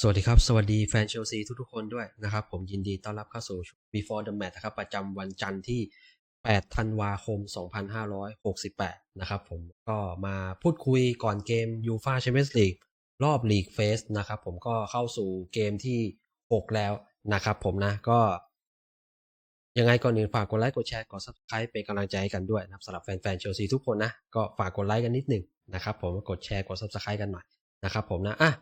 สวัสดีครับ สวัสดีแฟนเชลซีทุกๆคนด้วยนะครับ ผมยินดีต้อนรับเข้าสู่ Before the Match นะครับ ประจำวันจันทร์ที่ 8 ธันวาคม 2568 นะครับผมก็มาพูดคุยก่อนเกม UEFA Champions League รอบ League Phase นะครับผมก็เข้าสู่เกมที่ 6 แล้วนะครับผมนะก็ ยังไงก่อนอื่นฝากกดไลค์กดแชร์กด Subscribe เป็นกำลังใจให้กันด้วยนะครับสำหรับแฟนๆเชลซีทุกคนนะ ก็ฝากกดไลค์กันนิดหนึ่งนะครับผมกดแชร์กด Subscribe กันหน่อยนะครับผมนะอะ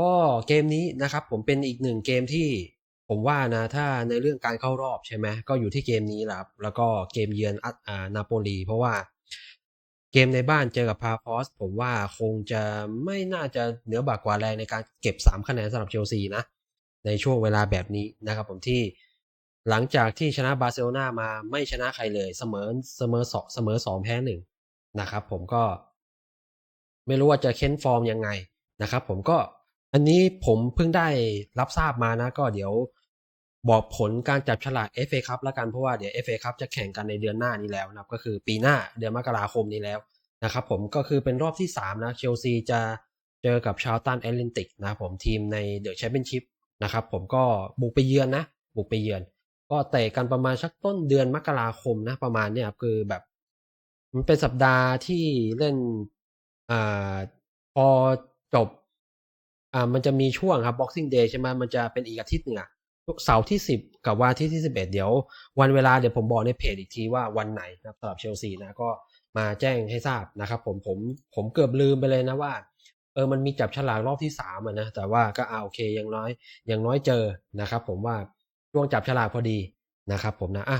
ก็เกมนี้นะครับผมเป็นอีกหนึ่งเกมที่ผมว่านะถ้าในเรื่องการเข้ารอบใช่ไหมก็อยู่ที่เกมนี้แหละครับแล้วก็เกมเยือนอัตอ่านาโปลี เพราะว่าเกมในบ้านเจอกับพาฟอสผมว่าคงจะไม่น่าจะเหนือบากกว่าแรงในการเก็บ 3 คะแนนสำหรับเชลซีนะ ในช่วงเวลาแบบนี้นะครับผมที่หลังจากที่ชนะบาร์เซโลนามาไม่ชนะใครเลยเสมอเสมอสองเสมอสองแพ้หนึ่งนะครับผมก็ ไม่รู้ว่าจะเค้นฟอร์มยังไงนะครับผมก็ อันนี้ผมเพิ่งได้รับทราบมานะ ก็เดี๋ยวบอกผลการจับฉลาก FA ครับแล้วกันเพราะว่าเดี๋ยว FA ครับจะแข่งกันในเดือนหน้านี้แล้วนะครับก็คือปีหน้าเดือนมกราคมนี้แล้วนะครับผมก็คือเป็นรอบที่ 3 นะเชลซีจะเจอกับชาวตันแอตแลนติกนะผมทีมในเดอะแชมเปี้ยนชิพนะครับผมก็บุกไปเยือนนะ บุกไปเยือน ก็เตะกันประมาณสักต้นเดือนมกราคมนะประมาณเนี้ยครับคือแบบ มันเป็นสัปดาห์ที่เล่นอ่าพอจบ อ่ามันจะมีช่วงครับ Boxing Day ใช่ไหมมันจะเป็นอีกอาทิตย์หนึ่งอะเสาร์ที่ 10 กับวันอาทิตย์ที่ 11 เดี๋ยว วันเวลาเดี๋ยวผมบอกในเพจอีกทีว่าวันไหนนะสำหรับเชลซีนะก็มาแจ้งให้ทราบนะครับผมผมผมเกือบลืมไปเลยนะว่าเออมันมีจับฉลากรอบที่สามอะนะแต่ว่าก็เอาโอเคยังน้อยยังน้อยเจอนะครับผมว่าช่วงจับฉลากพอดีนะครับผมนะอะ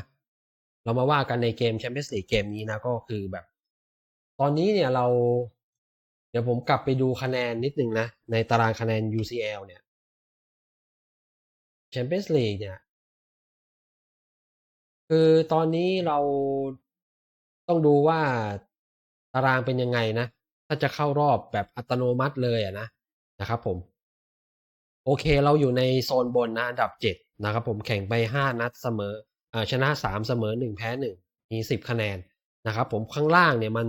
เรามาว่ากันในเกมแชมเปี้ยนส์ลีกเกมนี้นะก็คือแบบ ตอนนี้เนี่ยเรา เดี๋ยวผมกลับไปดูคะแนนนิดนึงนะ ในตารางคะแนน UCL เนี่ยแชมเปี้ยนส์ลีกเนี่ย คือตอนนี้เราต้องดูว่าตารางเป็นยังไงนะ ถ้าจะเข้ารอบแบบอัตโนมัติเลยอะนะนะครับผม โอเคเราอยู่ในโซนบนนะอันดับเจ็ดนะครับผมแข่งไปห้านัดเสมออชนะสามเสมอหนึ่งแพ้หนึ่งมีสิบคะแนนนะครับผมข้างล่างเนี่ยมัน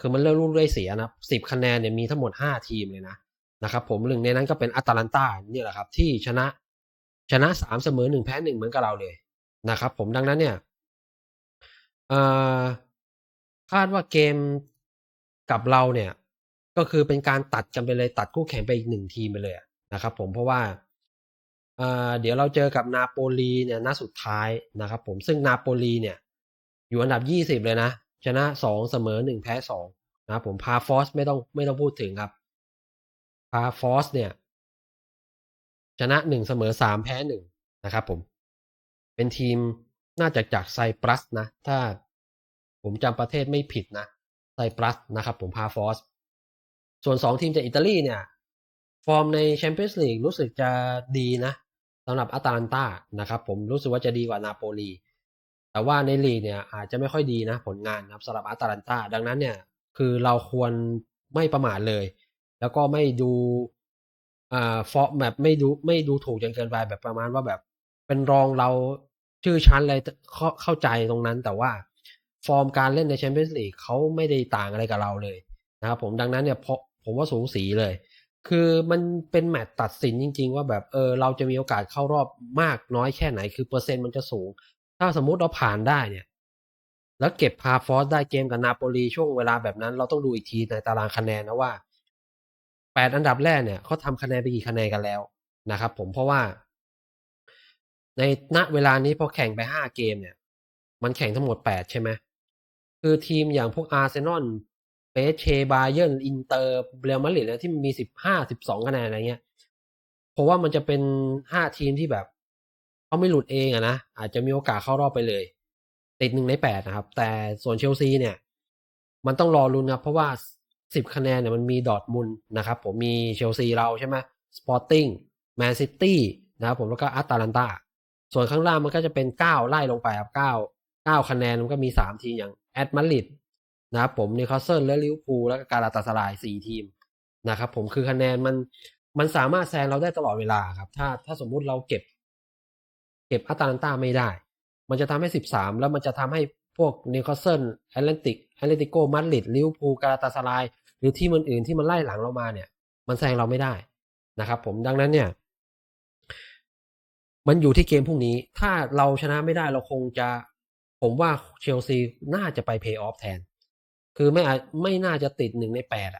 คือมันเริ่มรุ่นด้วยเสียนะสิบคะแนนเนี่ยมีทั้งหมดห้าทีมเลยนะนะครับผมหนึ่งในนั้นก็เป็นอัตแลนตาเนี่ยแหละครับ ที่ชนะชนะสามเสมอหนึ่งแพ้หนึ่งเหมือนกับเราเลยนะครับ ผมดังนั้นเนี่ยคาดว่าเกมกับเราเนี่ย ก็คือเป็นการตัดกันไปเลยตัดคู่แข่งไปอีกหนึ่งทีมไปเลยนะครับผมเพราะว่าเเดี๋ยวเราเจอกับนาโปลีเนี่ยนัดสุดท้ายนะครับผมซึ่งนาโปลีเนี่ย อยู่อันดับยี่สิบเลยนะ ชนะสองเสมอหนึ่งแพ้สองนะครับผมพาฟอสไม่ต้องไม่ต้องพูดถึงครับพาฟอสเนี่ย ชนะหนึ่งเสมอสามแพ้หนึ่งนะครับผม เป็นทีมน่าจะจากไซปรัสนะ ถ้าผมจำประเทศไม่ผิดนะไซปรัสนะครับผมพาฟอสส่วนสองทีมจากอิตาลีเนี่ย ฟอร์มในแชมเปี้ยนส์ลีกรู้สึกจะดีนะสำหรับอาตาลันตานะครับผมรู้สึกว่าจะดีกว่านาโปลี แต่ว่าในลีเนี่ยอาจจะไม่ค่อยดีนะผลงานนะครับสำหรับอาตาลันตาดังนั้นเนี่ยคือเราควรไม่ประมาทเลย แล้วก็ไม่ดูอ่าฟอร์แบบไม่ดูไม่ดูถูกจนเกินไปแบบประมาณว่าแบบ เป็นรองเราชื่อชั้นอะไรเข้าเข้าใจตรงนั้น แต่ว่าฟอร์มการเล่นในแชมเปี้ยนส์ลีกเขาไม่ได้ต่างอะไรกับเราเลยนะครับผมดังนั้นเนี่ยผมว่าสูงสีเลย คือมันเป็นแมตช์ตัดสินจริง ๆ ว่าแบบเออเราจะมีโอกาสเข้ารอบมากน้อยแค่ไหน คือเปอร์เซ็นต์มันจะสูง ถ้าสมมุติเราผ่านได้เนี่ย แล้วเก็บพาฟอสได้เกมกับนาโปลีช่วงเวลาแบบนั้น เราต้องดูอีกทีในตารางคะแนนนะว่าแปดอันดับแรกเนี่ยเขาทำคะแนนไปกี่คะแนนกันแล้วนะครับผมเพราะว่า ในณเวลานี้พอแข่งไปห้าเกมเนี่ย มันแข่งทั้งหมดแปดใช่ไหมคือทีมอย่างพวกอาร์เซนอลเปเชบาเยอร์อินเตอร์เรอัลมาดริดเนี่ยที่มีสิบห้าสิบสองคะแนนอะไรเงี้ยเพราะว่ามันจะเป็นห้าทีมที่แบบ เขาไม่หลุดเองอะนะอาจจะมีโอกาสเข้ารอบไปเลย ติดหนึ่งในแปดนะครับ แต่ส่วนเชลซีเนี่ย มันต้องรอลุ้นครับเพราะว่าสิบคะแนนเนี่ยมันมีดอทมุนด์นะครับ ผมมีเชลซีเราใช่ไหมสปอร์ติ้งแมนซิตี้นะครับผมแล้วก็อัตแลนตาส่วนข้างล่างมันก็จะเป็นเก้าไล่ลงไปครับเก้าเก้าคะแนนมันก็มีสามทีมอย่างแอตมาริดนะครับผมนิวคาสเซิลและลิเวอร์พูลแล้วก็การาตาสลายสี่ทีมนะครับผมคือคะแนนมันมันสามารถแซงเราได้ตลอดเวลาครับ ถ้าถ้าสมมุติเราเก็บ ก็บอัตแลนตาไม่ได้ มันจะทำให้สิบสามแล้วมันจะทำให้พวกนิวคาสเซิลแอตแลนติกแอตเลติโกมาดริดลิเวอร์พูลการาตาสลาย หรือที่มอื่นที่มันไล่หลังเรามาเนี่ย มันแซงเราไม่ได้นะครับ ผมดังนั้นเนี่ย มันอยู่ที่เกมพรุ่งนี้ ถ้าเราชนะไม่ได้เราคงจะ ผมว่าเชลซีน่าจะไปเพย์ออฟแทน คือไม่อาจไม่น่าจะติดหนึ่งในแปด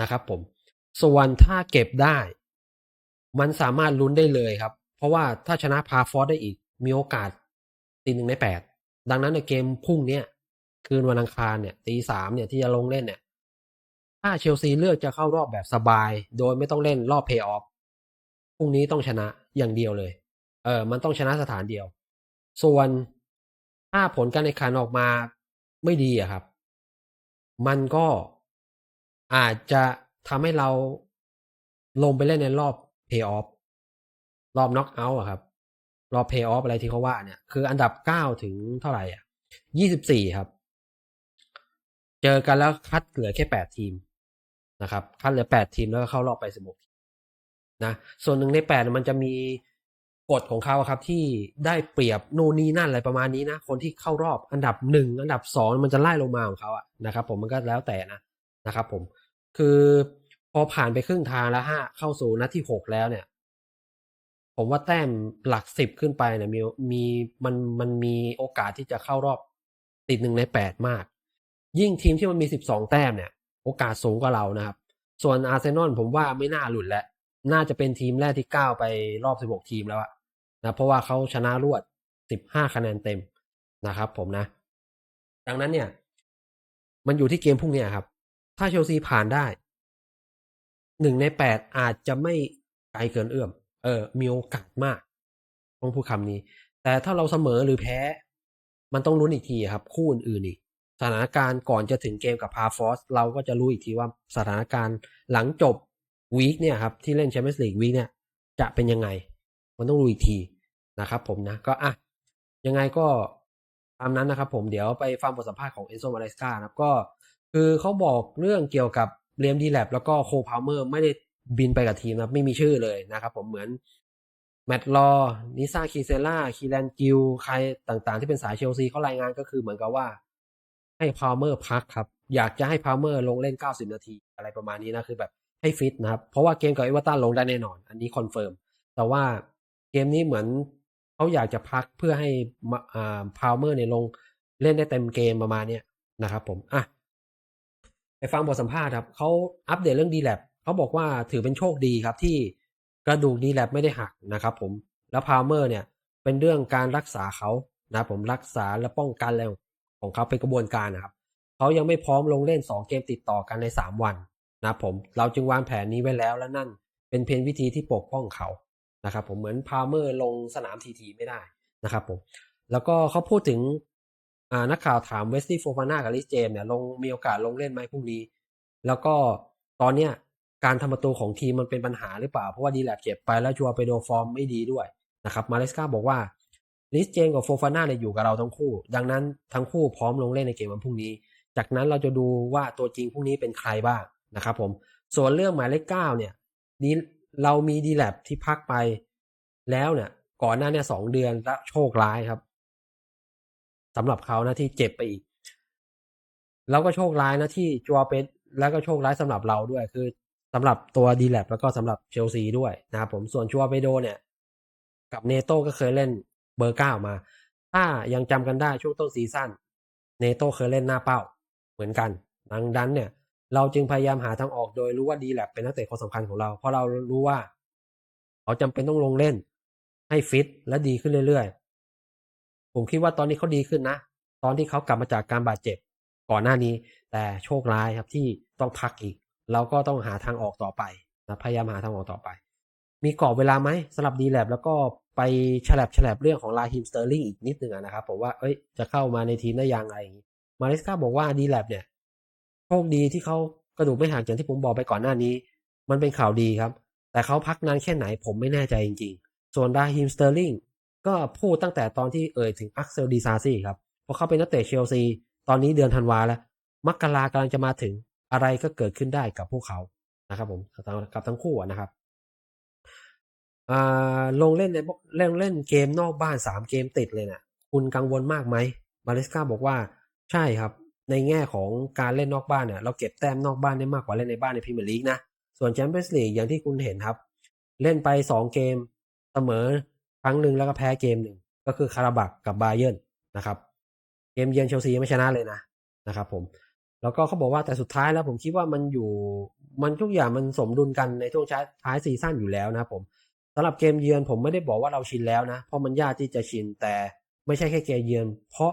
นะครับ ผม ส่วนถ้าเก็บได้ มันสามารถลุ้นได้เลยครับ เพราะว่าถ้าชนะพาฟอสได้อีก มีโอกาสติดหนึ่งในแปดดังนั้นในเกมพรุ่งเนี้ยคืนวันอังคารเนี่ยตีสามเนี่ยที่จะลงเล่นเนี่ย ถ้าเชลซีเลือกจะเข้ารอบแบบสบาย โดยไม่ต้องเล่นรอบเพย์ออฟพรุ่งนี้ต้องชนะอย่างเดียวเลย เออ มันต้องชนะสถานเดียว ส่วนถ้าผลการแข่งขันออกมาไม่ดีอะครับ มันก็อาจจะทำให้เราลงไปเล่นในรอบเพย์ออฟ รอบน็อกเอาท์อะครับ รอบเพย์ออฟอะไรที่เขาว่าเนี่ย คืออันดับเก้าถึงเท่าไหร่อะยี่สิบสี่ครับ เจอกันแล้วคัดเหลือแค่แปดทีมนะครับ คัดเหลือแปดทีมแล้วก็เข้ารอบไปสิบหกนะ ส่วนหนึ่งในแปดมันจะมีกฎของเขาครับที่ได้เปรียบโนนีนั่นอะไรประมาณนี้นะ คนที่เข้ารอบอันดับหนึ่งอันดับสองมันจะไล่ลงมาของเขาอะนะครับ ผมมันก็แล้วแต่นะนะครับ ผมคือพอผ่านไปครึ่งทางแล้วฮะเข้าสู่นัดที่หกแล้วเนี่ย ผมว่าแต้มหลักสิบขึ้นไปเนี่ยมีมีมันมันมีโอกาสที่จะเข้ารอบติดหนึ่งในแปดมาก ยิ่งทีมที่มันมีสิบสองแต้มเนี่ย โอกาสสูงกว่าเรานะครับ ส่วนอาร์เซนอลผมว่าไม่น่าหลุดแล้ว น่าจะเป็นทีมแรกที่ก้าวไปรอบสิบหกทีมแล้วอะนะเพราะว่าเขาชนะรวดสิบห้าคะแนนเต็มนะครับ ผมนะ ดังนั้นเนี่ย มันอยู่ที่เกมพรุ่งนี้ครับ ถ้าเชลซีผ่านได้หนึ่งในแปดอาจจะไม่ไกลเกินเอื้อม เออมีโอกาสมากต้องพูดคำนี้ แต่ถ้าเราเสมอหรือแพ้ มันต้องลุ้นอีกทีครับ คู่อื่นอีกสถานการณ์ก่อนจะถึงเกมกับพาฟอสเราก็จะรู้อีกทีว่าสถานการณ์หลังจบวีคเนี่ยครับที่เล่นแชมเปี้ยนส์ลีกวีคเนี่ยจะเป็นยังไง มันต้องรู้อีกทีนะครับผมนะก็อะยังไงก็ตามนั้นนะครับผมเดี๋ยวไปฟังบทสัมภาษณ์ของเอนโซมาเลสกานะครับก็คือเขาบอกเรื่องเกี่ยวกับเรียมดีแลบแล้วก็โคพาวเมอร์ไม่ได้ บินไปกับทีมนะไม่มีชื่อเลยนะครับ ผมเหมือนแมตต์ลอนิซาคีเซล่าคีแลนกิลใครต่างๆ ที่เป็นสายเชลซีเขารายงานก็คือเหมือนกับว่า ให้พาวเมอร์พักครับ อยากจะให้พาวเมอร์ลงเล่น 90 นาทีอะไรประมาณนี้นะคือแบบให้ฟิตนะครับ เพราะว่าเกมกับเอเวอร์ตันลงได้แน่นอน อันนี้คอนเฟิร์มแต่ว่าเกมนี้เหมือนเขาอยากจะพักเพื่อให้พาวเมอร์เนี่ยลงเล่นได้เต็มเกมประมาณเนี้ยนะครับผมอะไปฟังบทสัมภาษณ์ครับเขาอัปเดตเรื่องดีแลบ เขาบอกว่าถือเป็นโชคดีครับที่กระดูกดีแลบไม่ได้หักนะครับผมแล้วพาวเมอร์เนี่ยเป็นเรื่องการรักษาเขานะผมรักษาและป้องกันอะไรของเขาเป็นกระบวนการนะครับเขายังไม่พร้อมลงเล่น 2 เกมติดต่อกันใน 3 วันนะผมเราจึงวางแผนนี้ไว้แล้วและนั่นเป็นเพียงวิธีที่ปกป้องเขานะครับผมเหมือนพาวเมอร์ลงสนามทีทีไม่ได้นะครับผมแล้วก็เขาพูดถึงนักข่าวถามเวสตี้โฟฟาน่ากับลิสเจมเนี่ยลงมีโอกาสลงเล่นไหมพรุ่งนี้ แล้วก็ตอนเนี้ย การทำประตูของทีมมันเป็นปัญหาหรือเปล่า เพราะว่าดีแลบเจ็บไปแล้วจัวไปโดฟอร์มไม่ดีด้วยนะครับมาเลสกาบอกว่าลิสเจมกับโฟฟาน่าเนี่ยอยู่กับเราทั้งคู่ ดังนั้นทั้งคู่พร้อมลงเล่นในเกมวันพรุ่งนี้ จากนั้นเราจะดูว่าตัวจริงพรุ่งนี้เป็นใครบ้างนะครับผมส่วนเรื่องหมายเลขเก้าเนี่ยนี้เรามีดีแลบที่พักไปแล้วเนี่ย ก่อนหน้าเนี่ยสองเดือนแล้วโชคร้ายครับสำหรับเขานะที่เจ็บไปอีก แล้วก็โชคร้ายนะที่จัวเป็นแล้วก็โชคร้ายสำหรับเราด้วย คือ สำหรับตัวดีแลบแล้วก็สำหรับเชลซีด้วยนะครับผมส่วนชัวเปโดเนี่ยกับเนโต้ก็เคยเล่นเบอร์เก้ามา ถ้ายังจำกันได้ช่วงต้นซีซั่นเนโต้เคยเล่นหน้าเป้าเหมือนกัน ดังนั้นเนี่ยเราจึงพยายามหาทางออกโดยรู้ว่าดีแลบเป็นนักเตะคนสำคัญของเรา เพราะเรารู้ว่า เขาจำเป็นต้องลงเล่น ให้ฟิตและดีขึ้นเรื่อยๆ ผมคิดว่าตอนนี้เขาดีขึ้นนะ ตอนที่เขากลับมาจากการบาดเจ็บก่อนหน้านี้ แต่โชคร้ายครับที่ต้องพักอีก เราก็ต้องหาทางออกต่อไปนะพยายามหาทางออกต่อไป มีกรอบเวลาไหมสำหรับดีแลบแล้วก็ไปฉลับฉลับเรื่องของลาฮิมสเตอร์ลิงอีกนิดหนึ่งนะครับผมว่าเอ้ยจะเข้ามาในทีมได้ยังไงมาริสกาบอกว่าดีแลบเนี่ยโชคดีที่เขากระดูกไม่หักอย่างที่ผมบอกไปก่อนหน้านี้ มันเป็นข่าวดีครับ แต่เขาพักนานแค่ไหนผมไม่แน่ใจจริงๆ ส่วนดาฮิมสเตอร์ลิงก็พูดตั้งแต่ตอนที่เอ่ยถึงอักเซลดีซาซี่ครับพอเขาเป็นนักเตะเชลซี ตอนนี้เดือนธันวาแล้ว มกรากำลังจะมาถึง อะไรก็เกิดขึ้นได้กับพวกเขานะครับผมกับทั้งคู่นะครับลงเล่นในเล่นเล่นเกมนอกบ้านสามเกมติดเลยเนะี่ยคุณกังวลมากไหมมาเลสกาบอกว่าใช่ครับ ในแง่ของการเล่นนอกบ้านเนี่ยเราเก็บแต้มนอกบ้านได้มากกว่าเล่นในบ้านในพรีเมียร์ลีกนะส่วนแชมเปี้ยนส์ลีกอย่างที่คุณเห็นครับ เล่นไปสองเกมเสมอครั้งหนึ่งแล้วก็แพ้เกมหนึ่งก็คือคาราบักกับบาเยิร์นนะครับ เกมเยือนเชลซียังไม่ชนะเลยนะนะครับผม แล้วก็เขาบอกว่าแต่สุดท้ายแล้วผมคิดว่ามันอยู่มันทุกอย่างมันสมดุลกันในช่วงท้ายซีซั่นอยู่แล้วนะผมสำหรับเกมเยือนผมไม่ได้บอกว่าเราชินแล้วนะ เพราะมันยากที่จะชินแต่ไม่ใช่แค่เกมเยือน เพราะ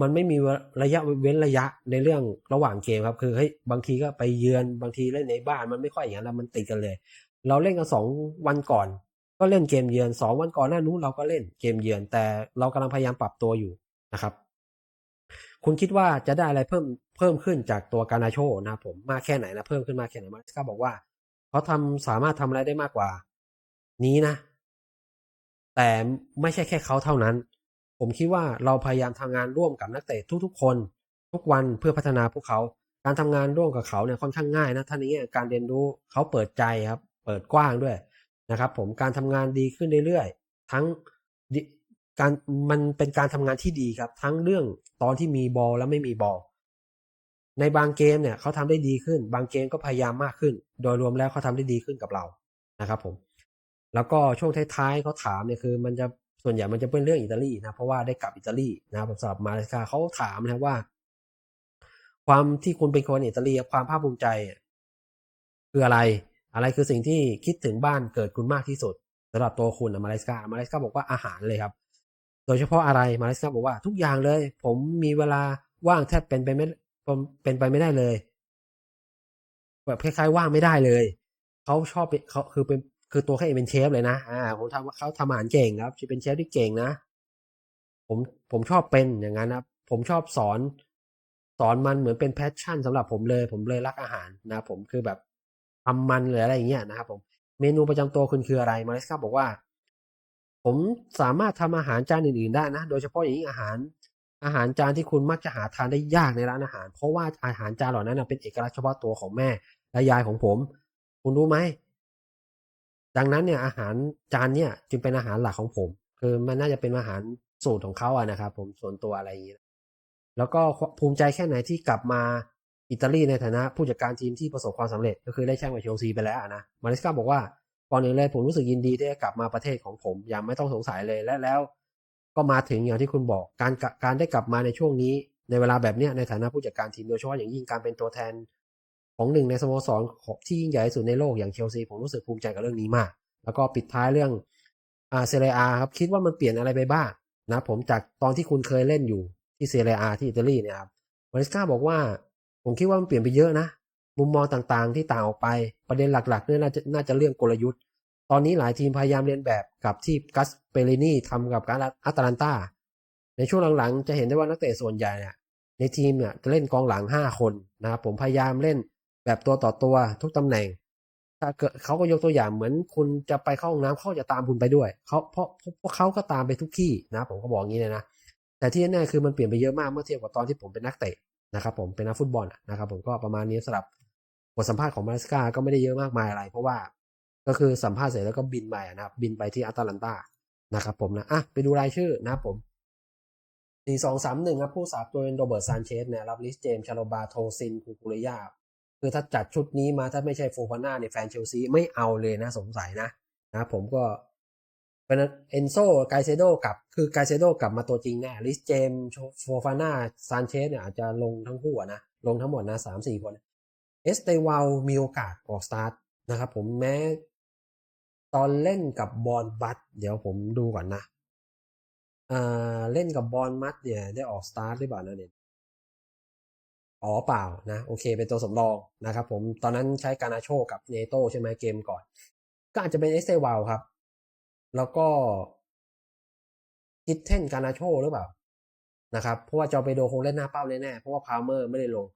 มันไม่มีระยะเว้นระยะในเรื่องระหว่างเกมครับ คือเฮ้ยบางทีก็ไปเยือนบางทีเล่นในบ้านมันไม่ค่อยอย่างนั้นแล้วมันติดกันเลย เราเล่นกันสองวันก่อน ก็เล่นเกมเยือนสองวันก่อนหน้านู้นเราก็เล่นเกมเยือน แต่เรากำลังพยายามปรับตัวอยู่นะครับ คุณคิดว่าจะได้อะไรเพิ่มเพิ่มขึ้นจากตัวการนาโชนะผมมากแค่ไหนนะเพิ่มขึ้นมากแค่ไหนมาสก้าบอกว่าเขาทำสามารถทำอะไรได้มากกว่า นี้นะ แต่ไม่ใช่แค่เขาเท่านั้น ผมคิดว่าเราพยายามทำงานร่วมกับนักเตะทุกๆ คน ทุกวันเพื่อพัฒนาพวกเขาการทำงานร่วมกับเขาเนี่ยค่อนข้างง่ายนะท่านี้การเรียนรู้เขาเปิดใจครับ เปิดกว้างด้วยนะครับ ผมการทำงานดีขึ้นเรื่อยๆทั้ง การมันเป็นการทำงานที่ดีครับ ทั้งเรื่องตอนที่มีบอลและไม่มีบอลในบางเกมเนี่ยเขาทำได้ดีขึ้น บางเกมก็พยายามมากขึ้น โดยรวมแล้วเขาทำได้ดีขึ้นกับเรานะครับ ผม แล้วก็ช่วงท้ายๆเขาถามเนี่ยคือ มันจะส่วนใหญ่มันจะเป็นเรื่องอิตาลีนะเพราะว่าได้กลับอิตาลีนะครับสำหรับมาเลเซียเขาถามนะว่า ความที่คุณเป็นคนอิตาลีความภาคภูมิใจคืออะไร อะไรคือสิ่งที่คิดถึงบ้านเกิดคุณมากที่สุดสำหรับตัวคุณมาเลเซียมาเลเซียบอกว่าอาหารเลยครับ โดยเฉพาะอะไรมาเลเซียบอกว่าทุกอย่างเลย ผมมีเวลาว่างแทบเป็นไปไม่เป็นไปไม่ได้เลย แบบคล้ายๆว่างไม่ได้เลยเขาชอบเขาคือเป็นคือตัวเขาเองเป็นเชฟเลยนะอ่าผมทำเขาทำอาหารเก่งครับเป็นเชฟที่เก่งนะ ผมผมชอบเป็นอย่างนั้นนะผมชอบสอน สอนมันเหมือนเป็นแพชชั่นสำหรับผมเลย ผมเลยรักอาหารนะผมคือแบบทำมันหรืออะไรอย่างเงี้ยนะครับผมเมนูประจำตัวคุณคืออะไรมาเลสกาบอกว่า ผมสามารถทำอาหารจานอื่นๆได้นะ โดยเฉพาะอย่างนี้อาหารอาหารจานที่คุณมักจะหาทานได้ยากในร้านอาหาร เพราะว่าอาหารจานเหล่านั้นเป็นเอกลักษณ์เฉพาะตัวของแม่และยายของผม คุณรู้ไหมดังนั้นเนี่ยอาหารจานเนี่ยจึงเป็นอาหารหลักของผม คือมันน่าจะเป็นอาหารสูตรของเขาอะนะครับ ผมส่วนตัวอะไรอย่างนี้แล้วก็ภูมิใจแค่ไหนที่กลับมาอิตาลีในฐานะผู้จัดการทีมที่ประสบความสำเร็จ ก็คือได้แชมป์กับเชลซีไปแล้วนะมาริสกาบอกว่า ก่อนอื่นเลยผมรู้สึกยินดีที่ได้กลับมาประเทศของผมอย่างไม่ต้องสงสัยเลยและแล้ว ก็มาถึงอย่างที่คุณบอกการการได้กลับมาในช่วงนี้ ในเวลาแบบนี้ในฐานะผู้จัดการทีมโดยเฉพาะอย่างยิ่งการเป็นตัวแทน ของหนึ่งในสโมสรที่ยิ่งใหญ่ที่สุดในโลกอย่างเชลซีผมรู้สึกภูมิใจกับเรื่องนี้มาก แล้วก็ปิดท้ายเรื่องอาเซเรียครับคิดว่ามันเปลี่ยนอะไรไปบ้างนะผมจากตอนที่คุณเคยเล่นอยู่ที่เซเรียที่อิตาลีเนี่ยครับมาริสกาบอกว่าผมคิดว่ามันเปลี่ยนไปเยอะนะ มุมมองต่างๆ ที่ต่างออกไปประเด็นหลักๆเนี่ยน่าจะน่าจะเรื่องกลยุทธ์ ตอนนี้หลายทีมพยายามเรียนแบบกับที่กัสเปเรนีทำกับการอัตแลนตาในช่วงหลังๆ จะเห็นได้ว่านักเตะส่วนใหญ่เนี่ยในทีมเนี่ยจะเล่นกองหลัง 5 คนนะครับผมพยายามเล่นแบบตัวต่อตัวทุกตำแหน่ง ถ้าเกิดเขาก็ยกตัวอย่างเหมือนคุณจะไปเข้าห้องน้ำเขาจะตามคุณไปด้วยเขาเพราะเพราะเขาก็ตามไปทุกที่นะผมก็บอกงี้เลยนะแต่ที่แน่คือมันเปลี่ยนไปเยอะมากเมื่อเทียบกับตอนที่ผมเป็นนักเตะนะครับผมเป็นนักฟุตบอลนะครับผมก็ประมาณนี้สำหรับ บทสัมภาษณ์ของมาริสกาก็ไม่ได้เยอะมากมายอะไร เพราะว่าก็คือสัมภาษณ์เสร็จแล้วก็บินไปนะครับบินไปที่อัตแลนตานะครับผมนะอะไปดูรายชื่อนะครับผมสี่สองสามหนึ่งครับผู้สาบตัวเป็นโรเบิร์ตซานเชสนี่ยรับลิสเจมชาโลบาโทซินคูกุริยาคือถ้าจัดชุดนี้มาถ้าไม่ใช่โฟฟาน่าในแฟนเชลซีไม่เอาเลยนะสงสัยนะนะผมก็เป็นเอนโซไกเซโดกลับคือไกเซโดกลับมาตัวจริงแน่ลิสเจมโฟฟาน่าซานเชสเนี่ยอาจจะลงทั้งคู่นะลงทั้งหมดนะสามสี่คน เอสเตวาลมีโอกาสออกสตาร์ทนะครับผมแม้ตอนเล่นกับบอลบัตเดี๋ยวผมดูก่อนนะอ่าเล่นกับบอลมัดเนี่ยได้ออกสตาร์ทหรือเปล่านะเนี่ยอ๋อเปล่านะโอเคเป็นตัวสำรองนะครับผมตอนนั้นใช้การนาโชกับเนโตใช่ไหมเกมก่อน ก็อาจจะเป็นเอสเซวาลครับ แล้วก็คิดเท่นการนาโชหรือเปล่านะครับเพราะว่าจอเปโดคงเล่นหน้าเป้าแน่ๆเพราะว่าพาวเมอร์ไม่ได้ลง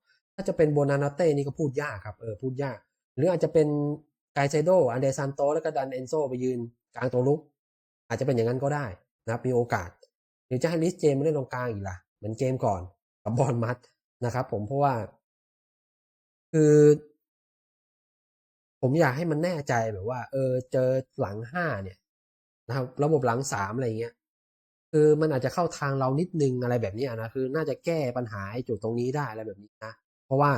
าจะเป็นโบนานาเต้นี่ก็พูดยากครับเออพูดยาก หรืออาจจะเป็นไกเซโดอันเดซันโตแล้วก็ดันเอนโซไปยืนกลางตัวลุก อาจจะเป็นอย่างนั้นก็ได้นะครับมีโอกาส หรือจะให้ลิสเจมเล่นตรงกลางอีกล่ะ เหมือนเกมก่อนกับบอลมัดนะครับ ผมเพราะว่า คือ ผมอยากให้มันแน่ใจแบบว่า เออ เจอหลังห้าเนี่ยนะครับระบบหลังสามอะไรเงี้ยคือมันอาจจะเข้าทางเรานิดนึงอะไรแบบนี้นะคือ น่าจะแก้ปัญหาจุดตรงนี้ได้อะไรแบบนี้นะ เพราะว่า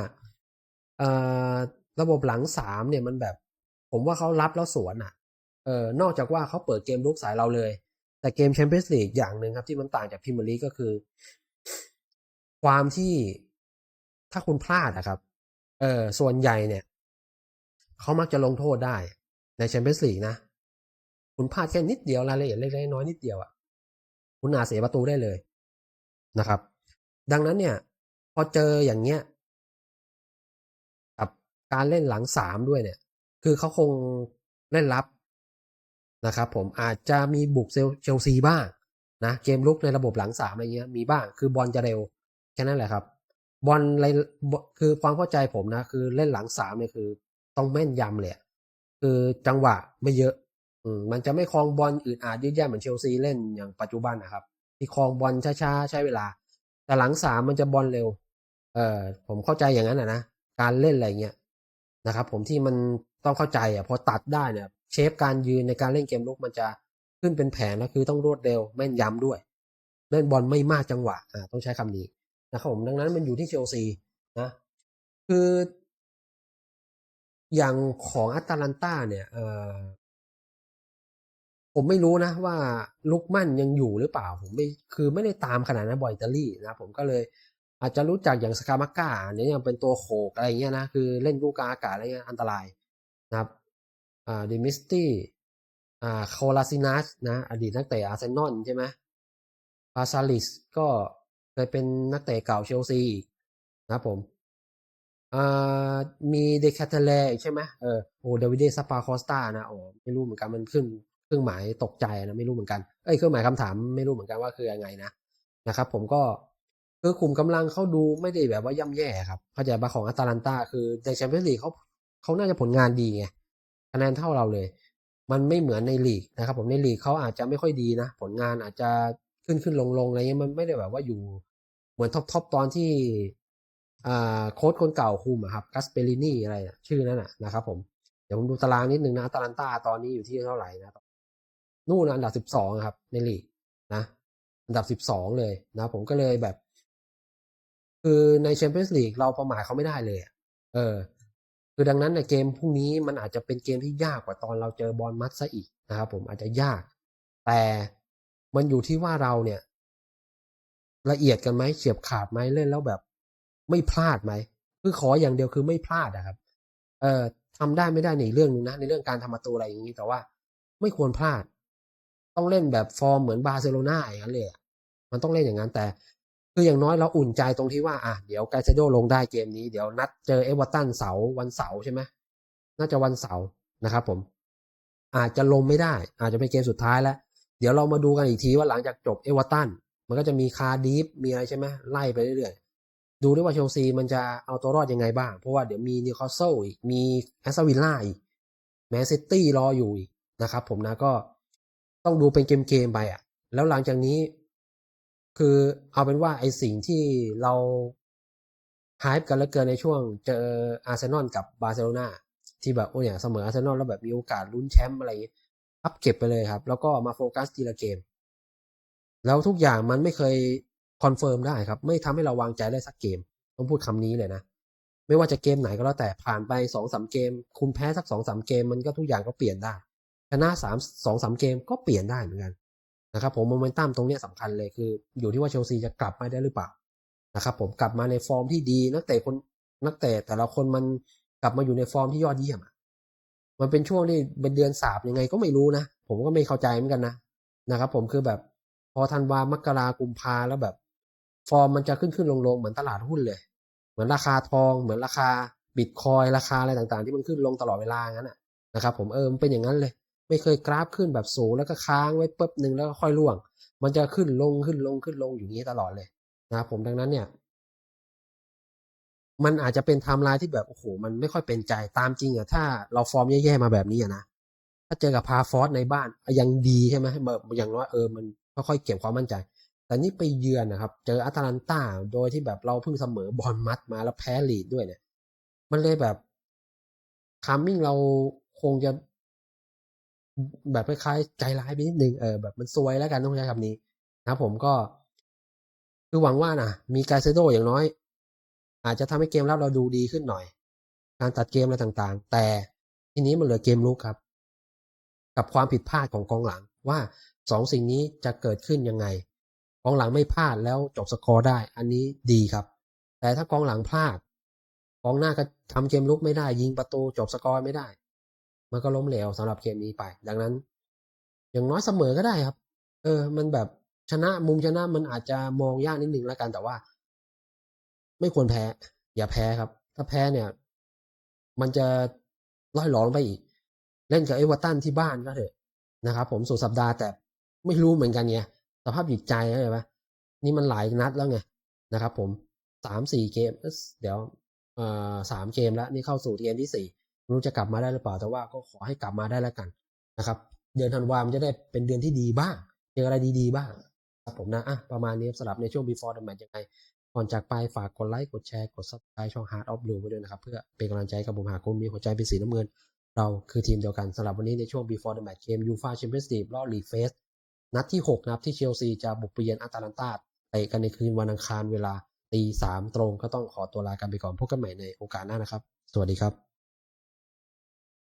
เอระบบหลังสามเนี่ยมันแบบ ผมว่าเขารับแล้วสวนอะเออนอกจากว่าเขาเปิดเกมลุกสายเราเลย แต่เกมแชมเปี้ยนส์ลีกอย่างหนึ่งครับที่มันต่างจากพรีเมียร์ลีกก็คือ ความที่ถ้าคุณพลาดอะครับ เออส่วนใหญ่เนี่ยเขามักจะลงโทษได้ในแชมเปี้ยนส์ลีกนะคุณพลาดแค่นิดเดียวรายละเอียดเล็กๆน้อยนิดเดียวอะคุณอาจเสียประตูได้เลยนะครับ ดังนั้นเนี่ย พอเจออย่างเงี้ย การเล่นหลังสามด้วยเนี่ย คือเขาคงเล่นรับนะครับผมอาจจะมีบุกเซลเชลซีบ้างนะเกมลุกในระบบหลังสามอะไรเงี้ยมีบ้างคือบอลจะเร็วแค่นั้นแหละครับ บอลอะไรคือความเข้าใจผมนะ คือเล่นหลังสามเนี่ยคือ ต้องแม่นยำเลยคือจังหวะไม่เยอะอืมมันจะไม่คลองบอลอื่นอาจยืดแย่เหมือนเชลซีเล่นอย่างปัจจุบันนะครับ ที่คลองบอลช้าๆใช้เวลา แต่หลังสามมันจะบอลเร็ว เออผมเข้าใจอย่างนั้นนะนะการเล่นอะไรเงี้ย นะครับผมที่มันต้องเข้าใจอะพอตัดได้เนี่ยเชฟการยืนในการเล่นเกมลุกมันจะขึ้นเป็นแผนแล้วคือต้องรวดเร็วแม่นยำด้วยเล่นบอลไม่มากจังหวะอ่าต้องใช้คำนี้นะครับผมดังนั้นมันอยู่ที่เชลซีนะคืออย่างของอัตแลนตาเนี่ยเออผมไม่รู้นะว่าลุกมั่นยังอยู่หรือเปล่า ผมไม่คือไม่ได้ตามขนาดนั้นบอยอิตาลี่นะผมก็เลย อาจจะรู้จักอย่างสกามาก้าเนี่ยยังเป็นตัวโขกอะไรเงี้ยนะคือเล่นลูกกาอากาศอะไรเงี้ยอันตรายนะครับอ่าดิมิสตี้อ่าโคลาซินัสนะอดีตนักเตะอาร์เซนอลใช่ไหมปาซาลิสก็เคยเป็นนักเตะเก่าเชลซีนะผมอ่ามีเดคาเทเลใช่ไหมเออโอเดวิดซาปาคอสตานะโอ้ไม่รู้เหมือนกันมันขึ้นเครื่องหมายตกใจนะไม่รู้เหมือนกันเอ้ยเครื่องหมายคำถามไม่รู้เหมือนกันว่าคือยังไงนะนะครับ ผมก็ คือคุมกำลังเขาดูไม่ได้แบบว่าย่ำแย่ครับ เข้าใจปะของอัตแลนตาคือในแชมเปี้ยนส์ลีกเขาเขาน่าจะผลงานดีไงคะแนนเท่าเราเลย มันไม่เหมือนในลีกนะครับ ผมในลีกเขาอาจจะไม่ค่อยดีนะ ผลงานอาจจะขึ้นขึ้นลงลงอะไรเงี้ยมันไม่ได้แบบว่าอยู่ เหมือนท็อปทอปตอนที่อ่าโค้ชคนเก่าคุมอะครับกัสเปรินี่อะไรอะชื่อนั้นอะนะครับผมเดี๋ยวผมดูตารางนิดนึงนะอัตแลนตาตอนนี้อยู่ที่เท่าไหร่นะนู่นนะอันดับสิบสองครับในลีกนะ อันดับสิบสองเลยนะ ผมก็เลยแบบ คือในแชมเปี้ยนส์ลีกเราประมาทเขาไม่ได้เลยเออ คือดังนั้นในเกมพรุ่งนี้มันอาจจะเป็นเกมที่ยากกว่าตอนเราเจอบอลมัดซะอีกนะครับผมอาจจะยาก แต่มันอยู่ที่ว่าเราเนี่ย ละเอียดกันไหมเฉียบขาดไหมเล่นแล้วแบบ ไม่พลาดไหมคือขออย่างเดียวคือไม่พลาดนะครับ เอ่อทำได้ไม่ได้ในเรื่องนึงนะในเรื่องการทำประตูอะไรอย่างนี้แต่ว่าไม่ควรพลาด ต้องเล่นแบบฟอร์มเหมือนบาร์เซโลนาอย่างนั้นเลยมันต้องเล่นอย่างนั้นแต่ คืออย่างน้อยเราอุ่นใจตรงที่ว่าอะเดี๋ยวไกเซโดลงได้เกมนี้เดี๋ยวนัดเจอเอเวอร์ตันเสาร์วันเสาร์ใช่ไหมน่าจะวันเสาร์นะครับผม อาจจะลงไม่ได้ อาจจะเป็นเกมสุดท้ายแล้ว เดี๋ยวเรามาดูกันอีกทีว่าหลังจากจบเอเวอร์ตันมันก็จะมีคาร์ดีฟมีอะไรใช่ไหมไล่ไปเรื่อยๆ ดูด้วยว่าเชลซีมันจะเอาตัวรอดยังไงบ้าง เพราะว่าเดี๋ยวมีนิวคาสเซิลอีกมีแอสตันวิลล่าอีกแมนซิตี้รออยู่อีกนะครับผมนะก็ต้องดูเป็นเกมๆไปอะ แล้วหลังจากนี้ คือเอาเป็นว่าไอสิ่งที่เราฮายกันเหลือเกินในช่วงเจออาร์เซนอลกับบาร์เซโลนาที่แบบโอ้เนี่ยเสมออาร์เซนอลแล้วแบบมีโอกาสลุ้นแชมป์อะไรอย่างเงี้ยพับเก็บไปเลยครับ แล้วก็มาโฟกัสทีละเกม แล้วทุกอย่างมันไม่เคยคอนเฟิร์มได้ครับ ไม่ทำให้เราวางใจได้สักเกม ต้องพูดคำนี้เลยนะ ไม่ว่าจะเกมไหนก็แล้วแต่ผ่านไปสองสามเกม คุณแพ้สักสองสามเกมมันก็ทุกอย่างก็เปลี่ยนได้ชนะสามสองสามเกมก็เปลี่ยนได้เหมือนกัน นะครับผมโมเมนตัมตรงนี้สำคัญเลยคือ อยู่ที่ว่าเชลซีจะกลับมาได้หรือเปล่านะครับผมกลับมาในฟอร์มที่ดีนักเตะคนนักเตะแต่ละคนมันกลับมาอยู่ในฟอร์มที่ยอดเยี่ยมมันเป็นช่วงที่เป็นเดือนสาบยังไงก็ไม่รู้นะผมก็ไม่เข้าใจเหมือนกันนะนะครับ ผมคือแบบพอธันวามกรากุมภาแล้วแบบ ฟอร์มมันจะขึ้นขึ้นลงลงเหมือนตลาดหุ้นเลย เหมือนราคาทอง เหมือนราคาบิตคอยราคาอะไรต่างๆ ที่มันขึ้นลงตลอดเวลางั้นนะครับผมเออมันเป็นอย่างนั้นเลย ไม่เคยกราฟขึ้นแบบสูงแล้วก็ค้างไว้ปุ๊บหนึ่งแล้วก็ค่อยร่วง มันจะขึ้นลงขึ้นลงขึ้นลงอยู่นี้ตลอดเลยนะครับผมดังนั้นเนี่ย มันอาจจะเป็นไทม์ไลน์ที่แบบโอ้โหมันไม่ค่อยเป็นใจตามจริงอะถ้าเราฟอร์มแย่ๆมาแบบนี้อะนะถ้าเจอกับพาฟอสในบ้านยังดีใช่ไหมแบบอย่างน้อยเออมันค่อยๆเก็บความมั่นใจ แต่นี่ไปเยือนนะครับ เจออัตแลนตาโดยที่แบบเราเพิ่งเสมอบอลมัดมาแล้วแพ้ลีดด้วยเนี่ย มันเลยแบบทามมิ่งเราคงจะ แบบคล้ายๆใจร้ายไปนิดนึงเออแบบมันซวยแล้วกันต้องใช้คำนี้นะผมก็ คือหวังว่านะมีกาเซโดอย่างน้อย อาจจะทำให้เกมรับเราดูดีขึ้นหน่อย การตัดเกมอะไรต่างๆ แต่ทีนี้มันเหลือเกมลุกครับ กับความผิดพลาดของกองหลังว่าสองสิ่งนี้จะเกิดขึ้นยังไงกองหลังไม่พลาดแล้วจบสกอร์ได้ อันนี้ดีครับ แต่ถ้ากองหลังพลาดกองหน้าก็ทำเกมลุกไม่ได้ ยิงประตูจบสกอร์ไม่ได้ มันก็ล้มเหลวสำหรับเกมนี้ไป ดังนั้น อย่างน้อยเสมอก็ได้ครับ เออ มันแบบชนะมุมชนะมันอาจจะมองยากนิดนึงแล้วกันแต่ว่า ไม่ควรแพ้ อย่าแพ้ครับ ถ้าแพ้เนี่ย มันจะล่อยหลอลงไปอีก เล่นกับเอเวอร์ตันที่บ้านก็เถอะนะครับ ผมสุดสัปดาห์แต่ไม่รู้เหมือนกันไงสภาพจิตใจเข้าใจไหมนี่มันหลายนัดแล้วไงนะครับ ผมสามสี่เกมเอ้ยเดี๋ยวเอ่อสามเกมแล้ว นี่เข้าสู่เกมที่สี่ ไม่รู้จะกลับมาได้หรือเปล่าแต่ว่าก็ขอให้กลับมาได้แล้วกันนะครับ เดือนธันวามันจะได้เป็นเดือนที่ดีบ้างเจออะไรดีๆบ้างครับผมนะอะประมาณนี้สำหรับในช่วง before the match ยังไงก่อนจากไปฝากกดไลค์กดแชร์กด subscribe ช่อง Heart of Blue ไว้ด้วยนะครับ เพื่อเป็นกำลังใจกับผมหากคุณมีหัวใจเป็นสีน้ำเงิน เราคือทีมเดียวกันสำหรับวันนี้ในช่วง before the match เกม UEFA Champions League รอบลีกเฟสนัดที่ 6 นะครับ ที่เชลซีจะบุกไปเยือนอาตาลันตาเตะกันในคืนวันอังคารเวลาตีสามตรงก็ต้องขอตัวลากันไปก่อนพบกันใหม่ในโอกาสหน้านะครับ สวัสดีครับ